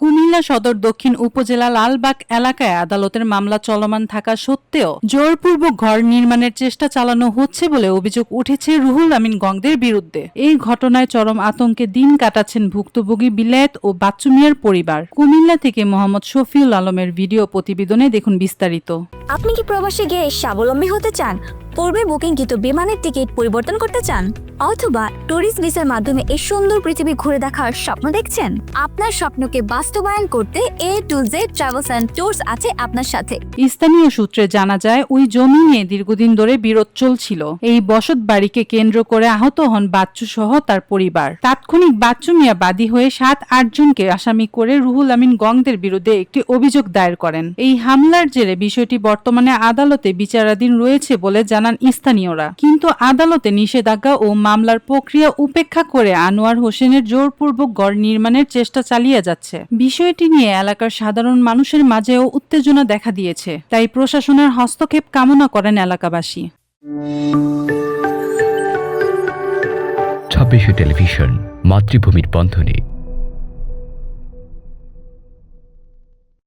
কুমিল্লা সদর দক্ষিণ উপজেলা লালবাগ এলাকায় আদালতের মামলা চলমান থাকা সত্ত্বেও জোরপূর্বক ঘর নির্মাণের চেষ্টা চালানো হচ্ছে বলে অভিযোগ উঠেছে রুহুল আমিন গংদের বিরুদ্ধে। এই ঘটনায় চরম আতঙ্কে দিন কাটাচ্ছেন ভুক্তভোগী বিলায়েত ও বাচ্চু মিয়ার পরিবার। কুমিল্লা থেকে মোহাম্মদ শফিউল আলমের ভিডিও প্রতিবেদনে দেখুন বিস্তারিত। আপনি কি প্রবাসে গিয়ে স্বাবলম্বী হতে চান? পূর্বে বুকিংকৃত বিমানের টিকিট পরিবর্তন করতে চান, অথবা ট্যুরিস্ট ভিসার মাধ্যমে এই সুন্দর পৃথিবী ঘুরে দেখার স্বপ্ন দেখছেন? আপনার স্বপ্নকে বাস্তবায়ন করতে A to Z travels and tours আছে আপনার সাথে। স্থানীয় সূত্রে জানা যায়, ওই জমি নিয়ে দীর্ঘদিন ধরে বিরোধ চলছিল। এই বসত বাড়িকে কেন্দ্র করে আহত হন বাচ্চু সহ তার পরিবার। তাৎক্ষণিক বাচ্চু মিয়া বাদী হয়ে সাত আটজনকে আসামি করে রুহুল আমিন গংদের বিরুদ্ধে একটি অভিযোগ দায়ের করেন। এই হামলার জেরে বিষয়টি বর্তমানে আদালতে বিচারাধীন রয়েছে বলে জানান স্থানীয়রা। কিন্তু আদালতে নিষেধাজ্ঞা ও মামলার প্রক্রিয়া উপেক্ষা করে আনোয়ার হোসেনের জোরপূর্বক গড় নির্মাণের চেষ্টা চালিয়ে যাচ্ছে। বিষয়টি নিয়ে এলাকার সাধারণ মানুষের মাঝেও উত্তেজনা দেখা দিয়েছে। তাই প্রশাসনের হস্তক্ষেপ কামনা করেন এলাকাবাসী। ছাব্বিশে টেলিভিশন, মাতৃভূমির বন্ধনে।